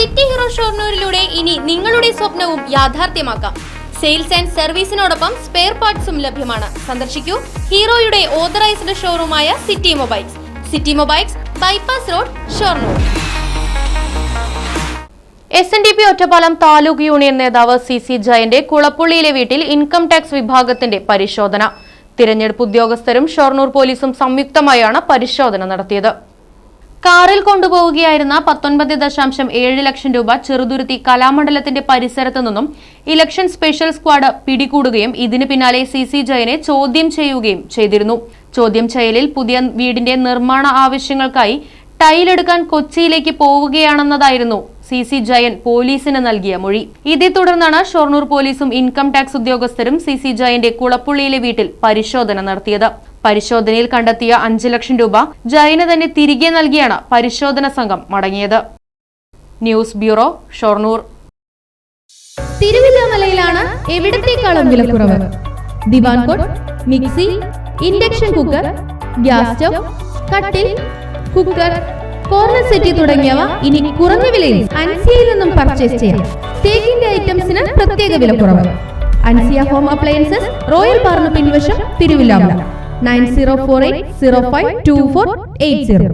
City hero ഷോർണൂരിലൂടെ ഇനി നിങ്ങളുടെ സ്വപ്നവും യാഥാർത്ഥ്യമാക്കാം. സെയിൽസ് ആൻഡ് സർവീസിനോടൊപ്പം സ്പെയർ പാർട്സും ലഭ്യമാണ്. സന്ദർശിക്കൂ ഹീറോയുടെ authorised ഷോറൂമായ city mobiles. City mobiles bypass road Shoranur. S N D P Ottapalam taluk union നേതാവ് സി സി ജയന്റെ കുളപ്പുള്ളിയിലെ വീട്ടിൽ ഇൻകം ടാക്സ് വിഭാഗത്തിന്റെ പരിശോധന. തിരഞ്ഞെടുപ്പ് ഉദ്യോഗസ്ഥരും ഷൊർണൂർ പോലീസും സംയുക്തമായാണ് പരിശോധന നടത്തിയത്. കാറിൽ കൊണ്ടുപോവുകയായിരുന്ന പത്തൊൻപത് ദശാംശം ഏഴ് ലക്ഷം രൂപ ചെറുതുരുത്തി കലാമണ്ഡലത്തിന്റെ പരിസരത്തു നിന്നും ഇലക്ഷൻ സ്പെഷ്യൽ സ്ക്വാഡ് പിടികൂടുകയും ഇതിന് പിന്നാലെ സി സി ജയനെ ചോദ്യം ചെയ്യുകയും ചെയ്തിരുന്നു. ചോദ്യം ചെയ്യലിൽ പുതിയ വീടിന്റെ നിർമ്മാണ ആവശ്യങ്ങൾക്കായി ടൈലെടുക്കാൻ കൊച്ചിയിലേക്ക് പോവുകയാണെന്നതായിരുന്നു സി സി ജയൻ പോലീസിന് നൽകിയ മൊഴി. ഇതേ തുടർന്നാണ് ഷൊർണൂർ പോലീസും ഇൻകം ടാക്സ് ഉദ്യോഗസ്ഥരും സി സി ജയന്റെ കുളപ്പുള്ളിയിലെ വീട്ടിൽ പരിശോധന നടത്തിയത്. പരിശോധനയിൽ കണ്ടെത്തിയ അഞ്ച് ലക്ഷം രൂപ ജയന് തന്നെ തിരികെ നൽകിയാണ് പരിശോധന സംഘം മടങ്ങിയത്. News bureau Shoranur. തിരുവില്ലാമലയിലാണ് എവിടത്തേക്കാളും വിലക്കുറവ്? Divan cot mixie induction cooker gas stove കട്ടിൽ കുക്കർ കോർണർ സെറ്റി തുടങ്ങിയവ ഇനി കുറഞ്ഞ വിലയിൽ അൻസിയയിൽ നിന്നും പർച്ചേസ് ചെയ്യാം. തേക്കിന്റെ ഐറ്റംസിന് പ്രത്യേക വിലക്കുറവ്. അൻസിയ ഹോം അപ്ലയൻസസ് റോയൽ പാർന്ന് പിൻവശം Thiruvilwamala. nine zero four eight zero five two four eight zero